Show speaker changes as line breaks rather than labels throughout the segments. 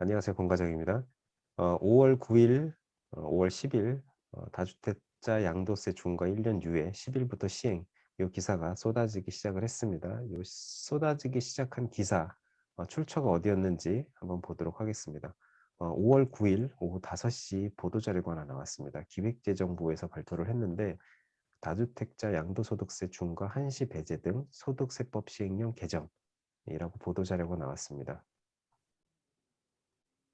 안녕하세요. 권과장입니다. 어, 5월 9일, 어, 5월 10일 어, 다주택자 양도세 중과 1년 유예 10일부터 시행 이 기사가 쏟아지기 시작을 했습니다. 이 쏟아지기 시작한 기사 어, 출처가 어디였는지 한번 보도록 하겠습니다. 어, 5월 9일 오후 5시 보도자료가 하나 나왔습니다. 기획재정부에서 발표를 했는데 다주택자 양도소득세 중과 한시 배제 등 소득세법 시행령 개정이라고 보도자료가 나왔습니다.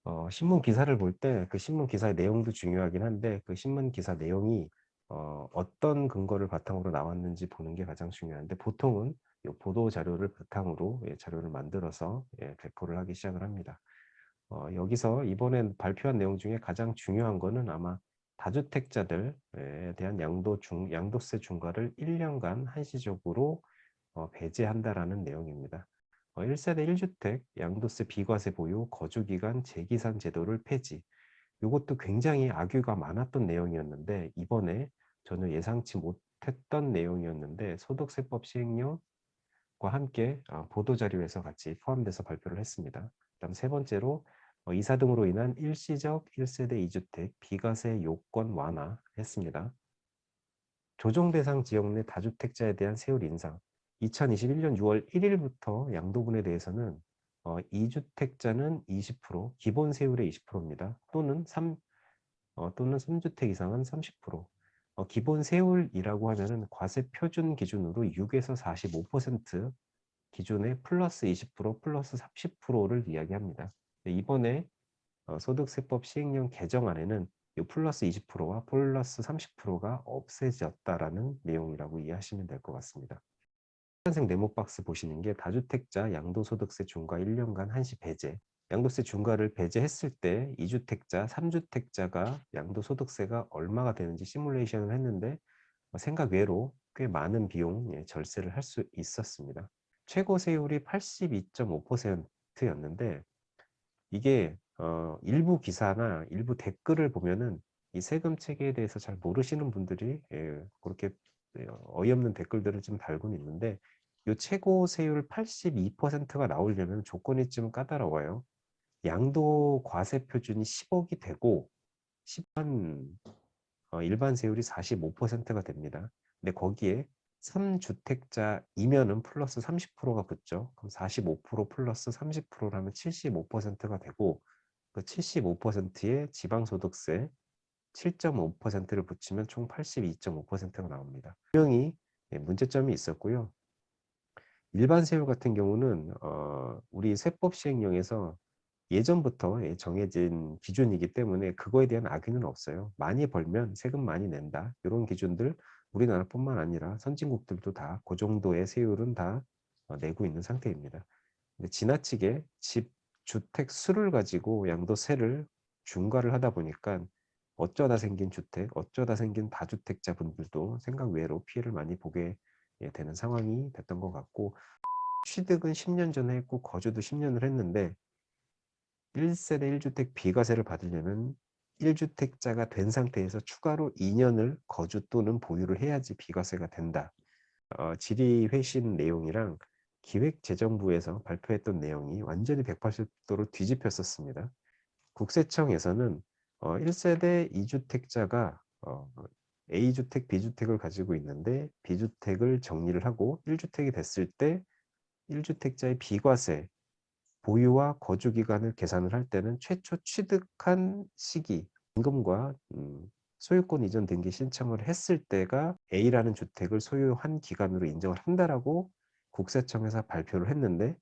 어, 신문 기사를 볼 때 그 신문 기사의 내용도 중요하긴 한데 그 신문 기사 내용이 어, 어떤 근거를 바탕으로 나왔는지 보는 게 가장 중요한데 보통은 이 보도 자료를 바탕으로 예, 자료를 만들어서 예, 배포를 하기 시작을 합니다. 어, 여기서 이번에 발표한 내용 중에 가장 중요한 거는 아마 다주택자들에 대한 양도 중, 양도세 중과를 1년간 한시적으로 어, 배제한다라는 내용입니다. 1세대 어, 1주택 양도세 비과세 보유 거주기간 재기산 제도를 폐지 이것도 굉장히 악유가 많았던 내용이었는데 이번에 전혀 예상치 못했던 내용이었는데 소득세법 시행령과 함께 어, 보도자료에서 같이 포함돼서 발표를 했습니다. 다음 세 번째로 어, 이사 등으로 인한 일시적 1세대 2주택 비과세 요건 완화했습니다. 조정 대상 지역 내 다주택자에 대한 세율 인상 2021년 6월 1일부터 양도분에 대해서는 어, 2주택자는 20%, 기본 세율의 20%입니다. 또는 3 어, 또는 3주택 이상은 30%. 어, 기본 세율이라고 하면은 과세 표준 기준으로 6에서 45% 기준에 플러스 20% 플러스 30%를 이야기합니다. 이번에 어, 소득세법 시행령 개정안에는 이 플러스 20%와 플러스 30%가 없애졌다라는 내용이라고 이해하시면 될 것 같습니다. 파란색 네모 박스 보시는 게 다주택자 양도소득세 중과 1년간 한시 배제 양도세 중과를 배제했을 때 2주택자, 3주택자가 양도소득세가 얼마가 되는지 시뮬레이션을 했는데 어, 생각 외로 꽤 많은 비용 예, 절세를 할 수 있었습니다. 최고 세율이 82.5%였는데 이게 어, 일부 기사나 일부 댓글을 보면은 이 세금 체계에 대해서 잘 모르시는 분들이 예, 그렇게 예, 어이없는 댓글들을 좀 달고 있는데 이 최고 세율 82%가 나오려면 조건이 좀 까다로워요. 양도 과세 표준이 10억이 되고 10만 어, 일반 세율이 45%가 됩니다. 근데 거기에 3주택자이면은 플러스 30%가 붙죠. 그럼 45% 플러스 30%라면 75%가 되고 그 75%의 지방소득세 7.5%를 붙이면 총 82.5%가 나옵니다. 분명히 예, 문제점이 있었고요. 일반 세율 같은 경우는 어, 우리 세법 시행령에서 예전부터 정해진 기준이기 때문에 그거에 대한 악유는 없어요. 많이 벌면 세금 많이 낸다. 이런 기준들 우리나라뿐만 아니라 선진국들도 다 그 정도의 세율은 다 어, 내고 있는 상태입니다. 근데 지나치게 집 주택 수를 가지고 양도세를 중과를 하다 보니까 어쩌다 생긴 주택, 어쩌다 생긴 다주택자 분들도 생각 외로 피해를 많이 보게 예, 되는 상황이 됐던 것 같고 취득은 10년 전에 했고 거주도 10년을 했는데 1세대 1주택 비과세를 받으려면 1주택자가 된 상태에서 추가로 2년을 거주 또는 보유를 해야지 비과세가 된다. 어, 질의회신 내용이랑 기획재정부에서 발표했던 내용이 완전히 180도로 뒤집혔었습니다. 국세청에서는 어, 1세대 2주택자가 어, A주택, B주택을 가지고 있는데 B주택을 정리를 하고 1주택이 됐을 때 1주택자의 비과세, 보유와 거주 기간을 계산을 할 때는 최초 취득한 시기, 임금과 음, 소유권 이전 등기 신청을 했을 때가 A라는 주택을 소유한 기간으로 인정을 한다라고 국세청에서 발표를 했는데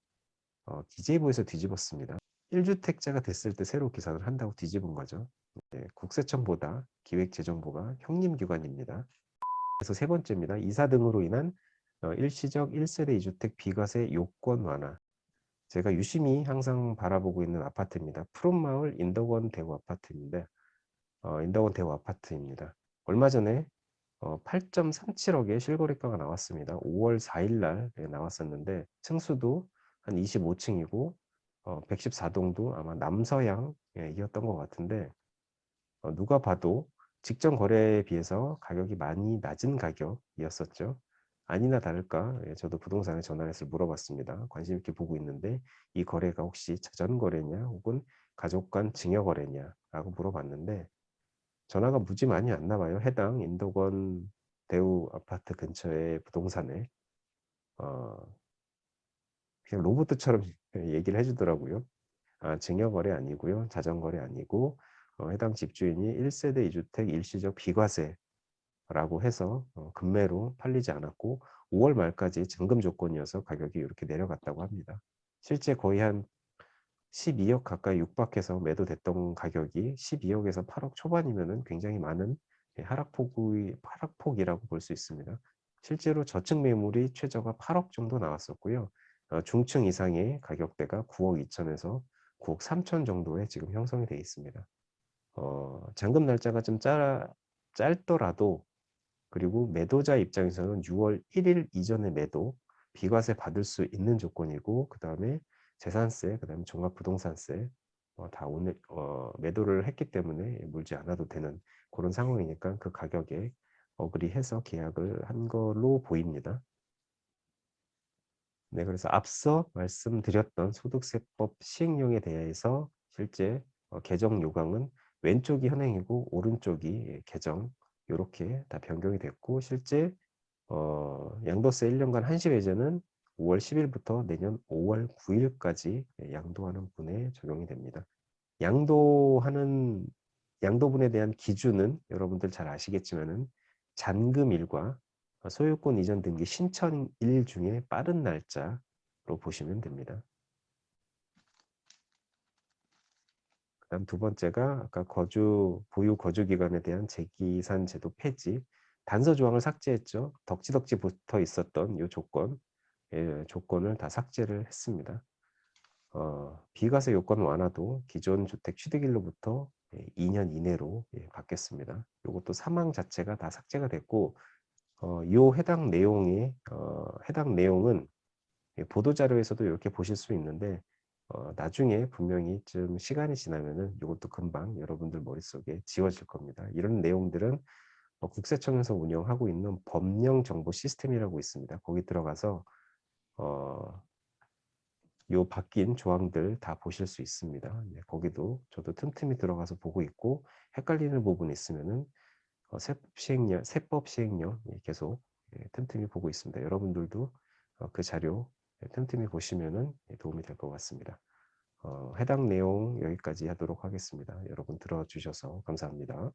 어, DJ부에서 뒤집었습니다. 1주택자가 됐을 때 새로 계산을 한다고 뒤집은 거죠. 네, 국세청보다 기획재정부가 형님기관입니다. 그래서 세 번째입니다. 이사 등으로 인한 어, 일시적 1세대 2주택 비과세 요건 완화. 제가 유심히 항상 바라보고 있는 아파트입니다. 푸른마을 인덕원 대우 아파트인데 어, 인덕원 대우 아파트입니다. 얼마 전에 어, 8.37억의 실거래가가 나왔습니다. 5월 4일 날 나왔었는데 층수도 한 25층이고 어, 114동도 아마 남서향이었던 것 같은데 어, 누가 봐도 직전 거래에 비해서 가격이 많이 낮은 가격이었었죠. 아니나 다를까 예, 저도 부동산에 전화해서 물어봤습니다. 관심 있게 보고 있는데 이 거래가 혹시 자전 거래냐 혹은 가족 간 증여 거래냐라고 물어봤는데 전화가 무지 많이 안 나와요. 해당 인도권 대우 아파트 근처의 부동산에 어, 그냥 로봇처럼 얘기를 해주더라고요. 아, 증여거래 아니고요. 자전거래 아니고 어, 해당 집주인이 1세대 2주택 일시적 비과세라고 해서 어, 금매로 팔리지 않았고 5월 말까지 잔금 조건이어서 가격이 이렇게 내려갔다고 합니다. 실제 거의 한 12억 가까이 육박해서 매도됐던 가격이 12억에서 8억 초반이면 굉장히 많은 하락폭의 하락폭이라고 볼 수 있습니다. 실제로 저층 매물이 최저가 8억 정도 나왔었고요. 어, 중층 이상의 가격대가 9억 2천에서 9억 3천 정도에 지금 형성이 되어 있습니다. 어, 잔금 날짜가 좀 짧, 짧더라도 그리고 매도자 입장에서는 6월 1일 이전에 매도 비과세 받을 수 있는 조건이고 그 다음에 재산세, 그 다음에 종합부동산세 어, 다 오늘 어, 매도를 했기 때문에 물지 않아도 되는 그런 상황이니까 그 가격에 어그리해서 계약을 한 걸로 보입니다. 네, 그래서 앞서 말씀드렸던 소득세법 시행령에 대해서 실제 어, 개정 요강은 왼쪽이 현행이고 오른쪽이 개정 이렇게 다 변경이 됐고 실제 어, 양도세 1년간 한시 배제는 5월 10일부터 내년 5월 9일까지 양도하는 분에 적용이 됩니다. 양도하는 양도분에 대한 기준은 여러분들 잘 아시겠지만은 잔금일과 소유권 이전 등기 신청일 중에 빠른 날짜로 보시면 됩니다. 그 다음 두 번째가 아까 거주 보유 거주 기간에 대한 재기산 제도 폐지 단서 조항을 삭제했죠. 덕지덕지 붙어 있었던 이 조건 예, 조건을 다 삭제를 했습니다. 어, 비과세 요건 완화도 기존 주택 취득일로부터 2년 이내로 예, 받겠습니다. 이것도 사망 자체가 다 삭제가 됐고 어, 이 해당 내용이 어, 해당 내용은 보도 자료에서도 이렇게 보실 수 있는데 어, 나중에 분명히 좀 시간이 지나면은 이것도 금방 여러분들 머릿속에 지워질 겁니다. 이런 내용들은 어, 국세청에서 운영하고 있는 법령 정보 시스템이라고 있습니다. 거기 들어가서 어, 요 바뀐 조항들 다 보실 수 있습니다. 네, 거기도 저도 틈틈이 들어가서 보고 있고 헷갈리는 부분이 있으면은 어, 세법 시행령, 세법 시행령 예, 계속 예, 틈틈이 보고 있습니다. 여러분들도 어, 그 자료 예, 틈틈이 보시면은 예, 도움이 될 것 같습니다. 어, 해당 내용 여기까지 하도록 하겠습니다. 여러분 들어주셔서 감사합니다.